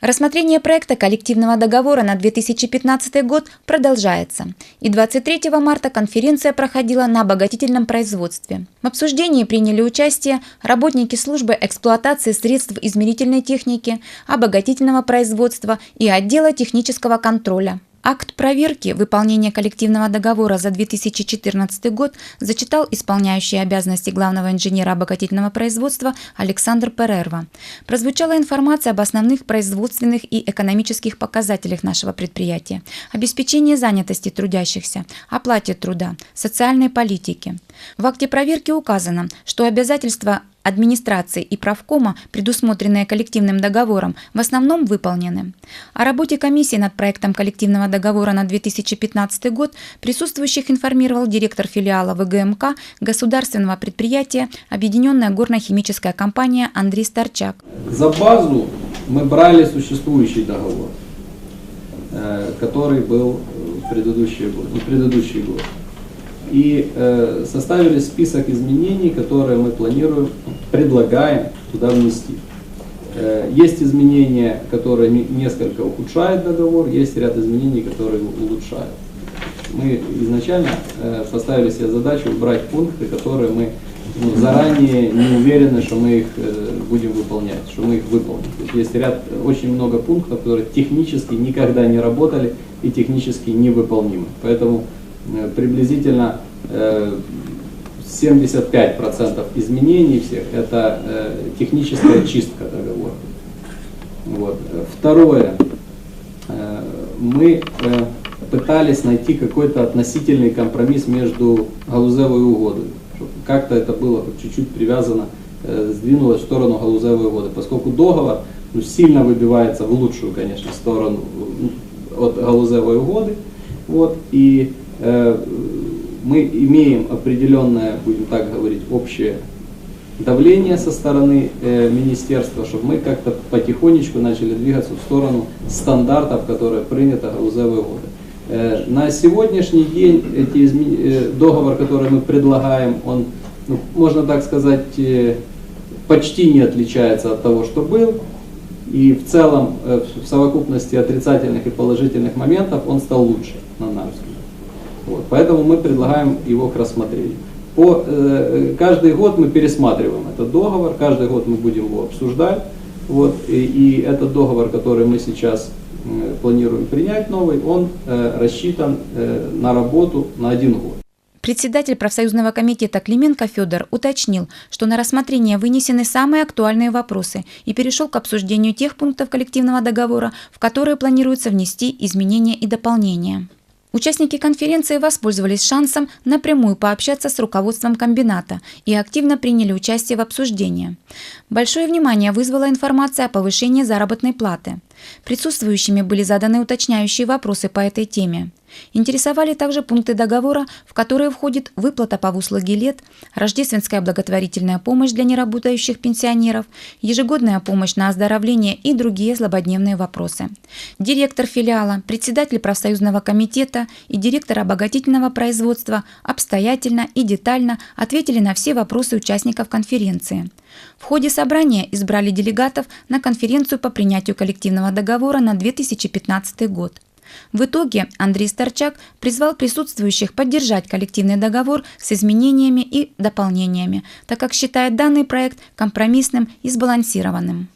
Рассмотрение проекта коллективного договора на 2015 год продолжается, и 23 марта конференция проходила на обогатительном производстве. В обсуждении приняли участие работники службы эксплуатации средств измерительной техники, обогатительного производства и отдела технического контроля. Акт проверки выполнения коллективного договора за 2014 год зачитал исполняющий обязанности главного инженера обогатительного производства Александр Перерва. Прозвучала информация об основных производственных и экономических показателях нашего предприятия, обеспечении занятости трудящихся, оплате труда, социальной политике. В акте проверки указано, что обязательства администрации и правкома, предусмотренные коллективным договором, в основном выполнены. О работе комиссии над проектом коллективного договора на 2015 год присутствующих информировал директор филиала ВГМК государственного предприятия Объединенная горно-химическая компания Андрей Старчак. За базу мы брали существующий договор, э, который был в предыдущий год, не предыдущий год и э, составили список изменений, которые мы планируем, предлагаем туда внести. Э, есть изменения, которые несколько ухудшают договор, есть ряд изменений, которые улучшают. Мы изначально э, поставили себе задачу убрать пункты, которые мы ну, заранее не уверены, что мы их э, будем выполнять, что мы их выполним. То есть, есть ряд, очень много пунктов, которые технически никогда не работали и технически невыполнимы. Поэтому приблизительно 75% э, изменений всех это э, техническая чистка договора. Вот. Второе. Мы пытались найти какой-то относительный компромисс между галузевой угодой. Как-то это было чуть-чуть привязано, сдвинулось в сторону галузевой угоды. Поскольку договор ну, сильно выбивается в лучшую, конечно, сторону от галузевой угоды. Вот, и Э, мы имеем определенное, будем так говорить, общее давление со стороны э, министерства, чтобы мы как-то потихонечку начали двигаться в сторону стандартов, которые принято галузевой воды. Э, на сегодняшний день эти измен... договор, который мы предлагаем, он, ну, можно так сказать, почти не отличается от того, что был. И в целом, в совокупности отрицательных и положительных моментов, он стал лучше, на наш взгляд. Вот, поэтому мы предлагаем его к рассмотрению. По, э, каждый год мы пересматриваем этот договор, каждый год мы будем его обсуждать. Вот, и, и этот договор, который мы сейчас э, планируем принять новый, он э, рассчитан э, на работу на один год. Председатель профсоюзного комитета Клименко Федор уточнил, что на рассмотрение вынесены самые актуальные вопросы и перешел к обсуждению тех пунктов коллективного договора, в которые планируется внести изменения и дополнения. Участники конференции воспользовались шансом напрямую пообщаться с руководством комбината и активно приняли участие в обсуждении. Большое внимание вызвала информация о повышении заработной платы. Присутствующими были заданы уточняющие вопросы по этой теме. Интересовали также пункты договора, в которые входит выплата по выслуге лет, рождественская благотворительная помощь для неработающих пенсионеров, ежегодная помощь на оздоровление и другие злободневные вопросы. Директор филиала, председатель профсоюзного комитета и директор обогатительного производства обстоятельно и детально ответили на все вопросы участников конференции. В ходе собрания избрали делегатов на конференцию по принятию коллективного договора на 2015 год. В итоге Андрей Старчак призвал присутствующих поддержать коллективный договор с изменениями и дополнениями, так как считает данный проект компромиссным и сбалансированным.